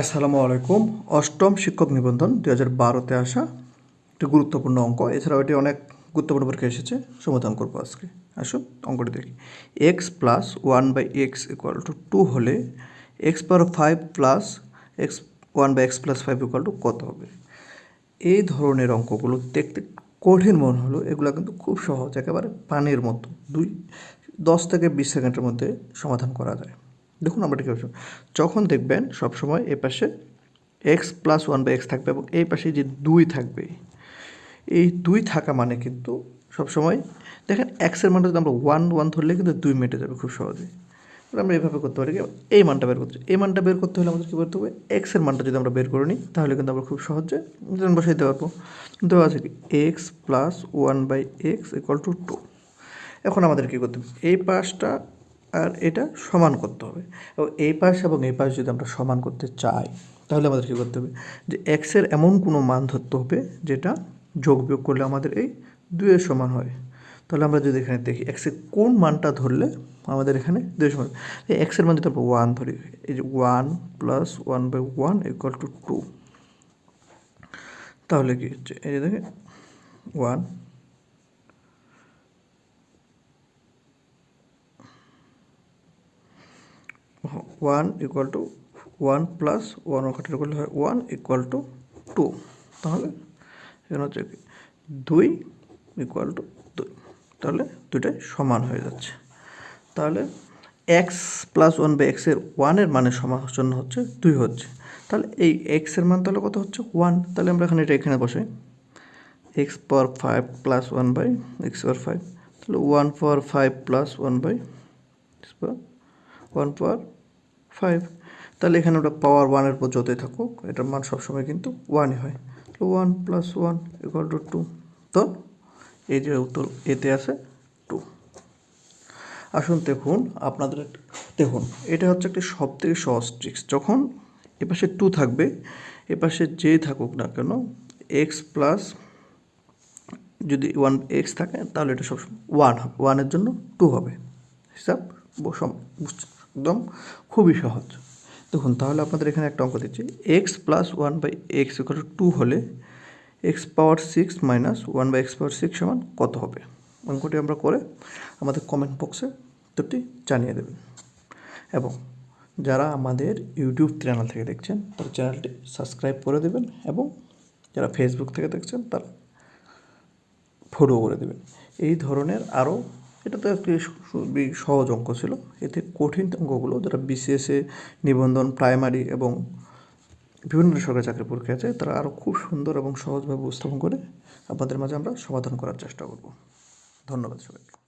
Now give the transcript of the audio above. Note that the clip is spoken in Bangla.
আসসালামু আলাইকুম। অষ্টম শিক্ষক নিবন্ধন দু হাজার বারোতে আসা একটি গুরুত্বপূর্ণ অঙ্ক। এছাড়াও এটি অনেক গুরুত্বপূর্ণ পরীক্ষা এসেছে। সমাধান করব আজকে। আসুন অঙ্কটি দেখি। X plus one by x equal to two হলে x power five plus x one by x plus five equal to কত হবে? এই ধরনের অঙ্কগুলো দেখতে কঠিন মনে হলো এগুলো কিন্তু খুব সহজ। একেবারে পানির মতো। দুই, দশ থেকে বিশ সেকেন্ডের মধ্যে সমাধান করা যায়। দেখুন আমরা ঠিক যখন দেখবেন সবসময় এ পাশে x plus one by x থাকবে এবং এই পাশে যে দুই থাকবে, এই দুই থাকা মানে কিন্তু সবসময় দেখেন এক্সের মানটা যদি আমরা ওয়ান ওয়ান ধরলে কিন্তু দুই মেটে যাবে খুব সহজে। আমরা এইভাবে করতে পারি এই মানটা বের করতে এই মানটা বের করতে হলে আমাদের কী করতে হবে? এক্সের মানটা যদি আমরা বের করে নিই, তাহলে কিন্তু আমরা খুব সহজে বসাইতে পারব। দেওয়া আছে কি? X plus one by x equal to two এখন আমাদের কী করতে হবে? এই পাশটা আর এটা সমান করতে হবে। এবং এই পাশ এবং এই পাশ যদি আমরা সমান করতে চাই, তাহলে আমাদের কী করতে হবে? যে এক্সের এমন কোনো মান ধরতে হবে, যেটা যোগ বিয়োগ করলে আমাদের এই দুইয়ের সমান হয়। তাহলে আমরা যদি এখানে দেখি এক্সের কোন মানটা ধরলে আমাদের এখানে দুই সমান এই এক্সের মান যদি আমরা ওয়ান ধরি, এই যে one plus one by one equal to two তাহলে কি হচ্ছে? এই যে দেখে one one equal to one plus one কাটার করলে হয় ওয়ান ইকুয়াল টু টু তাহলে এখানে হচ্ছে কি, দুই ইকুয়াল টু দুই। তাহলে দুইটাই সমান হয়ে যাচ্ছে। তাহলে এক্স প্লাস ওয়ান বাই এক্সের ওয়ানের মানের সমান জন্য হচ্ছে দুই হচ্ছে। তাহলে এই এক্সের মান তাহলে কত হচ্ছে? ওয়ান তাহলে আমরা এখানে এটা এখানে বসাই। X power five plus one by x power five তাহলে one power five plus one by one power five তাহলে এখানে ওটা পাওয়ার ওয়ানের পর যতই থাকুক, এটার মান সবসময় কিন্তু ওয়ানই হয়। তো one plus one equal to two তো এই যে উত্তর এতে আছে টু আসুন দেখুন আপনাদের দেখুন, এটা হচ্ছে একটি সব থেকে সহজ ট্রিক্স যখন এপাশে টু থাকবে, এপাশে যেই থাকুক না কেন এক্স প্লাস যদি ওয়ান এক্স থাকে, তাহলে এটা সবসময় ওয়ান হবে। ওয়ানের জন্য টু হবে। হিসাব ব- সম- বুঝ- একদম খুবই সহজ। দেখুন, তাহলে আপনাদের এখানে একটা অঙ্ক দিচ্ছি। X plus one by x equal to two হলে x power six minus one by x power six সমান কত হবে? অঙ্কটি আমরা করে আমাদের কমেন্ট বক্সে উত্তরটি জানিয়ে দেবেন। এবং যারা আমাদের ইউটিউব চ্যানেল থেকে দেখছেন, তার চ্যানেলটি সাবস্ক্রাইব করে দেবেন এবং যারা ফেসবুক থেকে দেখছেন, তারা ফলো করে দেবেন। এই ধরনের আরও এটা তো একটি খুবই সহজ অঙ্ক ছিল। এতে কঠিন অঙ্কগুলো যারা বিসিএসএ নিবন্ধন প্রাইমারি এবং বিভিন্ন সরকারি চাকরি পরীক্ষা আছে, তারা আরও খুব সুন্দর এবং সহজভাবে উপস্থাপন করে আপনাদের মাঝে আমরা সমাধান করার চেষ্টা করব। ধন্যবাদ সবাইকে।